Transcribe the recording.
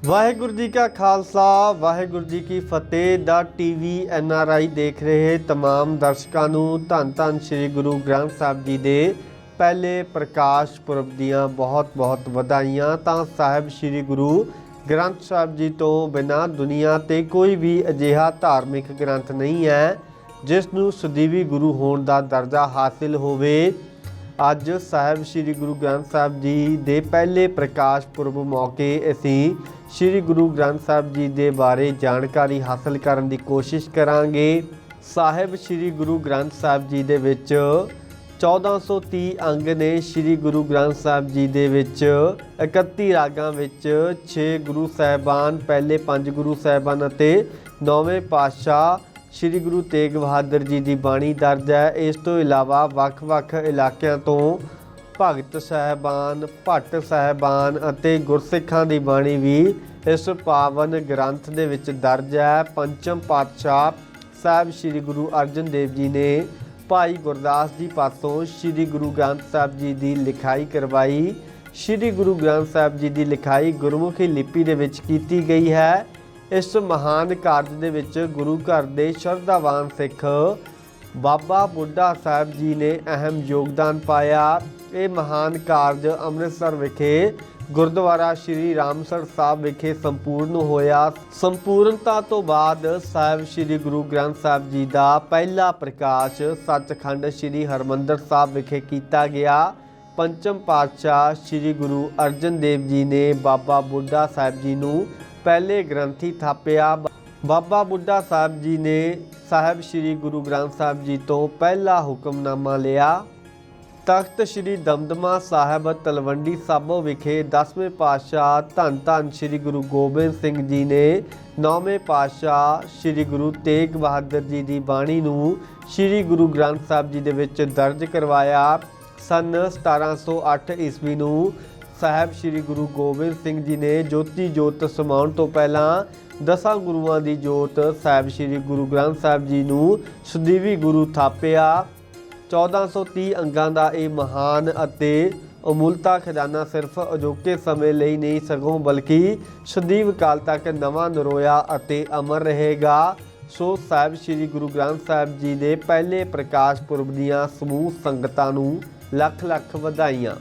ਵਾਹਿਗੁਰੂ ਜੀ ਕਾ ਖਾਲਸਾ ਵਾਹਿਗੁਰੂ ਜੀ ਕੀ ਫਤਿਹ ਦਾ TV N R I ਦੇਖ ਰਹੇ तमाम ਦਰਸ਼ਕਾਂ ਨੂੰ ਧੰਨ ਧੰਨ ਸ੍ਰੀ ਗੁਰੂ ਗ੍ਰੰਥ ਸਾਹਿਬ ਜੀ ਦੇ ਪਹਿਲੇ ਪ੍ਰਕਾਸ਼ ਪੁਰਬ ਦੀਆਂ ਬਹੁਤ-ਬਹੁਤ ਵਧਾਈਆਂ ਤਾਂ ਸਾਹਿਬ ਸ੍ਰੀ ਗੁਰੂ ਗ੍ਰੰਥ ਸਾਹਿਬ ਜੀ ਤੋਂ ਬਿਨਾ ਦੁਨੀਆ ਤੇ ਕੋਈ ਵੀ ਅਜਿਹਾ ਧਾਰਮਿਕ ਗ੍ਰੰਥ ਨਹੀਂ ਹੈ ਜਿਸ ਨੂੰ ਸਦੀਵੀ ਗੁਰੂ ਹੋਣ ਦਾ ਦਰਜਾ ਹਾਸਿਲ ਹੋਵੇ ਅੱਜ ਸਾਹਿਬ ਸ੍ਰੀ ਗੁਰੂ ਗ੍ਰੰਥ ਸਾਹਿਬ ਜੀ ਦੇ ਪਹਿਲੇ ਪ੍ਰਕਾਸ਼ ਪੁਰਬ ਮੌਕੇ ਅਸੀਂ ਸ੍ਰੀ ਗੁਰੂ ਗ੍ਰੰਥ ਸਾਹਿਬ ਜੀ ਦੇ ਬਾਰੇ ਜਾਣਕਾਰੀ ਹਾਸਲ ਕਰਨ ਦੀ ਕੋਸ਼ਿਸ਼ ਕਰਾਂਗੇ। ਸਾਹਿਬ ਸ੍ਰੀ ਗੁਰੂ ਗ੍ਰੰਥ ਸਾਹਿਬ ਜੀ ਦੇ ਵਿੱਚ 1430 ਅੰਗ ਨੇ ਸ੍ਰੀ ਗੁਰੂ ਗ੍ਰੰਥ ਸਾਹਿਬ ਜੀ ਦੇ ਵਿੱਚ 31 ਰਾਗਾਂ ਵਿੱਚ 6 ਗੁਰੂ ਸਾਹਿਬਾਨ, ਪਹਿਲੇ 5 ਗੁਰੂ ਸਾਹਿਬਾਨ ਅਤੇ 9ਵੇਂ ਪਾਤਸ਼ਾਹ ਸ੍ਰੀ ਗੁਰੂ ਤੇਗ ਬਹਾਦਰ ਜੀ ਦੀ ਬਾਣੀ ਦਰਜ ਹੈ। ਇਸ ਤੋਂ ਇਲਾਵਾ ਵੱਖ-ਵੱਖ ਇਲਾਕਿਆਂ ਤੋਂ ਭਗਤ ਸਾਹਿਬਾਨ, ਭੱਟ ਸਾਹਿਬਾਨ ਅਤੇ ਗੁਰਸਿੱਖਾਂ ਦੀ ਬਾਣੀ ਵੀ ਇਸ ਪਾਵਨ ਗ੍ਰੰਥ ਦੇ ਵਿੱਚ ਦਰਜ ਹੈ। ਪੰਚਮ ਪਾਤਸ਼ਾਹ ਸਾਹਿਬ ਸ੍ਰੀ ਗੁਰੂ ਅਰਜਨ ਦੇਵ ਜੀ ਨੇ ਭਾਈ ਗੁਰਦਾਸ ਜੀ ਪਾਸੋਂ ਸ੍ਰੀ ਗੁਰੂ ਗ੍ਰੰਥ ਸਾਹਿਬ ਜੀ ਦੀ ਲਿਖਾਈ ਕਰਵਾਈ। ਸ੍ਰੀ ਗੁਰੂ ਗ੍ਰੰਥ ਸਾਹਿਬ ਜੀ ਦੀ ਲਿਖਾਈ ਗੁਰਮੁਖੀ ਲਿਪੀ ਦੇ ਵਿੱਚ ਕੀਤੀ ਗਈ ਹੈ। ਇਸ ਮਹਾਨ ਕਾਰਜ ਦੇ ਵਿੱਚ ਗੁਰੂ ਘਰ ਦੇ ਸ਼ਰਧਾਵਾਨ ਸਿੱਖ ਬਾਬਾ ਬੁੱਢਾ ਸਾਹਿਬ ਜੀ ਨੇ ਅਹਿਮ ਯੋਗਦਾਨ ਪਾਇਆ। ਇਹ ਮਹਾਨ ਕਾਰਜ ਅੰਮ੍ਰਿਤਸਰ ਵਿਖੇ, ਗੁਰਦੁਆਰਾ ਸ਼੍ਰੀ ਰਾਮਸਰ ਸਾਹਿਬ ਵਿਖੇ ਸੰਪੂਰਨ ਹੋਇਆ। ਸੰਪੂਰਨਤਾ ਤੋਂ ਬਾਅਦ ਸਾਹਿਬ ਸ਼੍ਰੀ ਗੁਰੂ ਗ੍ਰੰਥ ਸਾਹਿਬ ਜੀ ਦਾ ਪਹਿਲਾ ਪ੍ਰਕਾਸ਼ ਸੱਚਖੰਡ ਸ਼੍ਰੀ ਹਰਮੰਦਰ ਸਾਹਿਬ ਵਿਖੇ ਕੀਤਾ ਗਿਆ। ਪੰਚਮ ਪਾਤਸ਼ਾਹ ਸ੍ਰੀ ਗੁਰੂ ਅਰਜਨ ਦੇਵ ਜੀ ਨੇ ਬਾਬਾ ਬੁੱਢਾ ਸਾਹਿਬ ਜੀ ਨੂੰ ਪਹਿਲੇ ਗ੍ਰੰਥੀ ਥਾਪਿਆ। ਬਾਬਾ ਬੁੱਢਾ ਸਾਹਿਬ ਜੀ ਨੇ ਸਾਹਿਬ ਸ੍ਰੀ ਗੁਰੂ ਗ੍ਰੰਥ ਸਾਹਿਬ ਜੀ ਤੋਂ ਪਹਿਲਾ ਹੁਕਮਨਾਮਾ ਲਿਆ। ਤਖਤ ਸ੍ਰੀ ਦਮਦਮਾ ਸਾਹਿਬ ਤਲਵੰਡੀ ਸਾਬੋ ਵਿਖੇ 10ਵੇਂ ਪਾਤਸ਼ਾਹ ਧੰਨ ਧੰਨ ਸ੍ਰੀ ਗੁਰੂ ਗੋਬਿੰਦ ਸਿੰਘ ਜੀ ਨੇ 9ਵੇਂ ਪਾਤਸ਼ਾਹ ਸ੍ਰੀ ਗੁਰੂ ਤੇਗ ਬਹਾਦਰ ਜੀ ਦੀ ਬਾਣੀ ਨੂੰ ਸ੍ਰੀ ਗੁਰੂ ਗ੍ਰੰਥ ਸਾਹਿਬ ਜੀ ਦੇ ਵਿੱਚ ਦਰਜ ਕਰਵਾਇਆ। ਸਨ 1708 ਈਸਵੀ ਨੂੰ ਸਾਹਿਬ ਸ੍ਰੀ ਗੁਰੂ ਗੋਬਿੰਦ ਸਿੰਘ ਜੀ ਨੇ ਜੋਤੀ ਜੋਤ ਸਮਾਉਣ ਤੋਂ ਪਹਿਲਾਂ ਦਸਾਂ ਗੁਰੂਆਂ ਦੀ ਜੋਤ ਸਾਹਿਬ ਸ੍ਰੀ ਗੁਰੂ ਗ੍ਰੰਥ ਸਾਹਿਬ ਜੀ ਨੂੰ ਸੁਦੀਵੀ ਗੁਰੂ ਥਾਪਿਆ। 1430 ਅੰਗਾਂ ਦਾ ਇਹ ਮਹਾਨ ਅਤੇ ਅਮੁੱਲਤਾ ਖਜ਼ਾਨਾ ਸਿਰਫ ਅਜੋਕੇ ਸਮੇਂ ਲਈ ਨਹੀਂ ਸਗੋਂ ਬਲਕਿ ਸਦੀਵ ਕਾਲ ਤੱਕ ਨਵਾਂ ਨਰੋਇਆ ਅਤੇ ਅਮਰ ਰਹੇਗਾ। ਸੋ ਸਾਹਿਬ ਸ੍ਰੀ ਗੁਰੂ ਗ੍ਰੰਥ ਸਾਹਿਬ ਜੀ ਦੇ ਪਹਿਲੇ ਪ੍ਰਕਾਸ਼ ਪੁਰਬ ਦੀਆਂ ਸਮੂਹ ਸੰਗਤਾਂ ਨੂੰ ਲੱਖ ਲੱਖ ਵਧਾਈਆਂ।